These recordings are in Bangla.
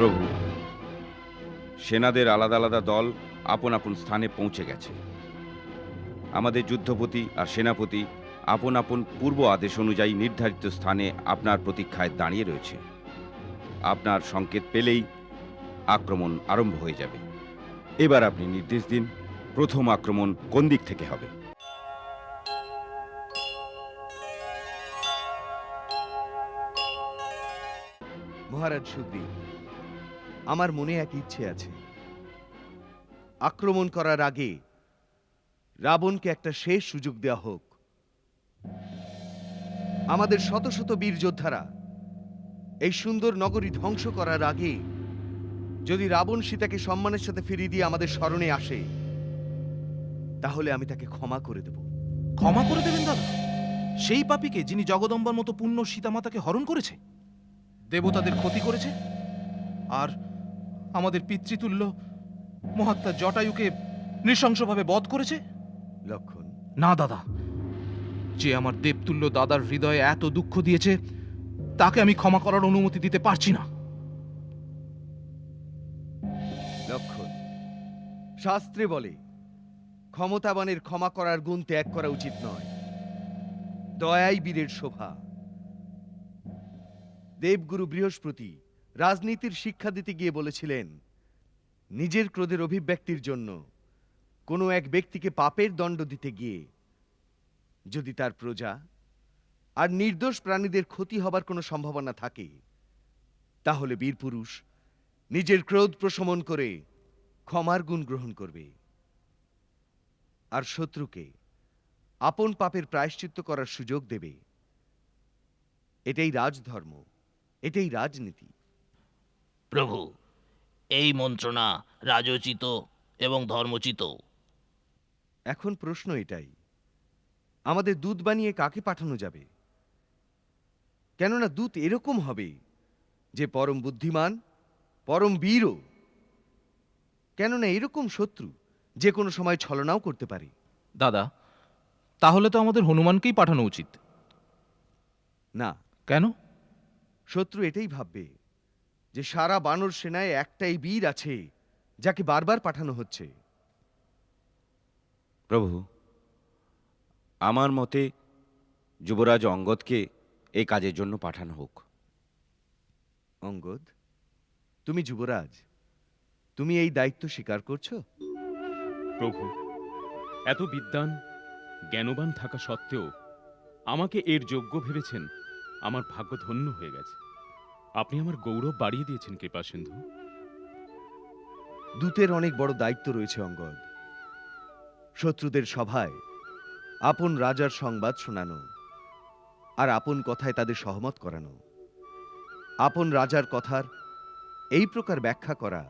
প্রভু, সেনাদের আলাদা আলাদা দল আপন আপন স্থানে পৌঁছে গেছে। আমাদের যুদ্ধপতি আর সেনাপতি আপন আপন পূর্ব আদেশ অনুযায়ী নির্ধারিত স্থানে আপনার প্রতীক্ষায় দাঁড়িয়ে রয়েছে। আপনার সংকেত পেলেই আক্রমণ আরম্ভ হয়ে যাবে। এবার আপনি নির্দেশ দিন, প্রথম আক্রমণ কোন দিক থেকে হবে? মহারাজ সুগ্রীব আমার মনে এক ইচ্ছে আছে। আক্রমণ করার আগে রাবণকে একটা শেষ সুযোগ দেওয়া হোক। আমাদের শত শত বীর যোদ্ধারা এই সুন্দর নগরী ধ্বংস করার আগে যদি রাবণ সীতাকে সম্মানের সাথে ফিরিয়ে দিয়ে আমাদের স্মরণে আসে, তাহলে আমি তাকে ক্ষমা করে দেব। ক্ষমা করে দেবেন দাদা? সেই পাপীকে যিনি জগদম্বার মতো পুণ্য সীতামাতাকে হরণ করেছে, দেবতাদের ক্ষতি করেছে? আর আমাদের পিতৃতুল্য মহাত্মা জটায়ুকে নৃশংসভাবে বধ করেছে? লক্ষণ। না দাদা। যে আমার দেবতুল্য দাদার হৃদয়ে এত দুঃখ দিয়েছে তাকে আমি ক্ষমা করার অনুমতি দিতে পারছি না। লক্ষণ শাস্ত্রে বলে ক্ষমতাবানের ক্ষমা করার গুণ ত্যাগ করা উচিত নয়। দয়াই বীরের শোভা। দেবগুরু বৃহস্পতি রাজনীতির শিক্ষা দিতে গিয়ে বলেছিলেন, নিজের ক্রোধের অভিব্যক্তির জন্য কোনো এক ব্যক্তিকে পাপের দণ্ড দিতে গিয়ে যদি তার প্রজা আর নির্দোষ প্রাণীদের ক্ষতি হবার কোনো সম্ভাবনা থাকে, তাহলে বীরপুরুষ নিজের ক্রোধ প্রশমন করে ক্ষমার গুণ গ্রহণ করবে। আর শত্রুকে আপন পাপের প্রায়শ্চিত্ত করার সুযোগ দেবে। এটাই রাজধর্ম, এটাই রাজনীতি। প্রভু এই মন্ত্রণা রাজোচিত এবং ধর্মচিত। এখন প্রশ্ন এটাই আমাদের দুধ বানিয়ে কাকে পাঠানো যাবে? কেননা দূত এরকম হবে যে পরম বুদ্ধিমান পরম বীরও কেননা এরকম শত্রু যে কোনো সময় ছলনাও করতে পারে। দাদা তাহলে তো আমাদের হনুমানকেই পাঠানো উচিত। না। কেন? শত্রু এটাই ভাববে যে সারা বানর সেনায় একটাই বীর আছে যাকে বারবার পাঠানো হচ্ছে। প্রভু আমার মতে যুবরাজ অঙ্গদকে এই কাজের জন্য পাঠানো হোক। অঙ্গদ তুমি যুবরাজ তুমি এই দায়িত্ব স্বীকার করছ? প্রভু এত বিদ্বান জ্ঞানবান থাকা সত্ত্বেও আমাকে এর যোগ্য ভেবেছেন আমার ভাগ্য ধন্য হয়ে গেছে। আপনি আমার গৌরব বাড়িয়ে দিয়েছেন, কৃপা সিন্ধু। দূতের অনেক বড় দায়িত্ব রয়েছে, অঙ্গদ। শত্রুদের সভায় আপন রাজার সংবাদ শোনানো আর আপন কথায় তাদের সহমত করানো। আপন রাজার কথার এই প্রকার ব্যাখ্যা করা,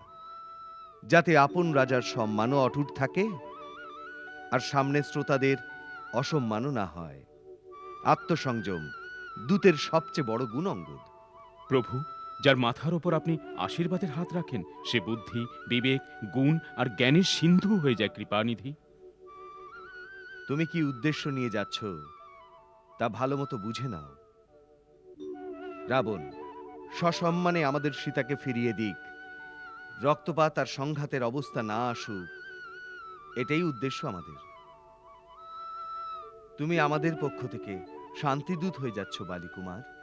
যাতে আপন রাজার সম্মানও অটুট থাকে আর সামনে শ্রোতাদের অসম্মানও না হয়। আত্মসংযম দূতের সবচেয়ে বড় গুণ, অঙ্গদ। প্রভু, যার মাথার ওপর আপনি আশীর্বাদের হাত রাখেন, সে বুদ্ধি, বিবেক, গুণ আর জ্ঞানের সিন্ধু হয়ে যায় কৃপানিধি। তুমি কি উদ্দেশ্য নিয়ে যাচ্ছ? তা ভালো মতো বুঝে নাও। রাবণ, সসম্মানে আমাদের সীতাকে ফিরিয়ে দিক। রক্তপাত আর সংঘাতের অবস্থা না আসুক, এটাই উদ্দেশ্য আমাদের। তুমি আমাদের পক্ষ থেকে শান্তিদূত হয়ে যাচ্ছ, বালিকুমার।